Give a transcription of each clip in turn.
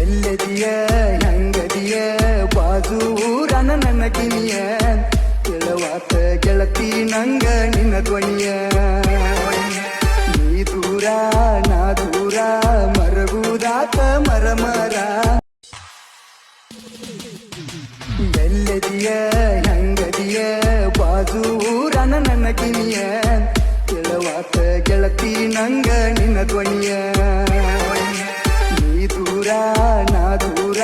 ಎಲ್ಲದಿಯ ಹೆಂಗದಿಯ ಬಾಜೂರನ ನನ್ನ ಕಿನಿಯ ಕೆಳವಾತ ಗೆಳತಿ, ನಂಗ ನಿನ್ನ ಧ್ವನಿಯ. ನೀ ದೂರ, ನಾ ದೂರ, ಮರಗುದಾತ ಮರ ಮರ ಎಲ್ಲದಿಯ ಹೆಂಗದಿಯ ಬಾಜೂರನ ನನ್ನ ಕಿನಿಯ ಕೆಳವಾತ ಗೆಳತಿ, ನಂಗ ನಿನ್ನ ಧ್ವನಿಯ. ದೂರ ನಾ ದೂರ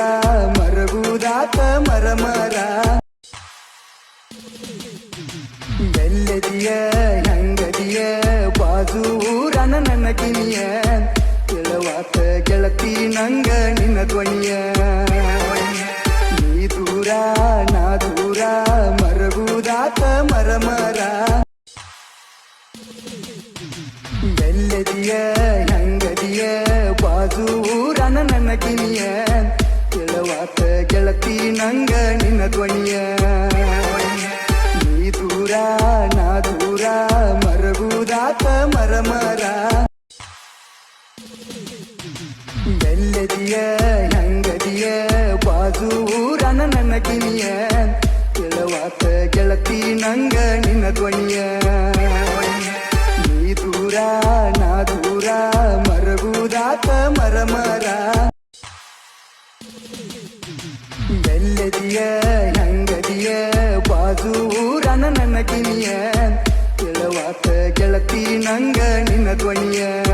ಮರಗುದಾತ ಮರ ಮರ. ಎಲ್ಲದಿಯ ಹೆಂಗದಿಯ ಕೆಳವಾತ ಗೆಳತಿ, ನಂಗ ನಿನ್ನ ಧ್ವನಿಯ. ನೀ ದೂರ, ನಾ ದೂರ ಮರಗುದಾತ ಮರ ಮರ. ಹೆಂಗದಿಯ ಕಿನಿಯ? ಕೆಳವಾತ ಗೆಳತಿ ನಂಗ ನಿನ್ನ ಧ್ವನಿಯ? ನೀ ದೂರ, ನಾ ದೂರ, ಮರಗುದಾತ ಮರ ಮರ ಎಲ್ಲದಿಯ ಹೆಂಗದಿಯ ಊರನ ನನ್ನ ಕಿನಿಯ? ಕೆಳವಾತ ಗೆಳತಿ ನಂಗ ನಿನ್ನ ಧ್ವನಿಯ? ನೀ ದೂರ ಎಲ್ಲದಿಯ ಹೆಂಗದಿಯ ಬಾಜೂರನ ನನ್ನ ಕಿನಿಯ. ಕೆಳವಾತ ಗೆಳತಿ ನಂಗ ನಿನ್ನ ಧ್ವನಿಯ.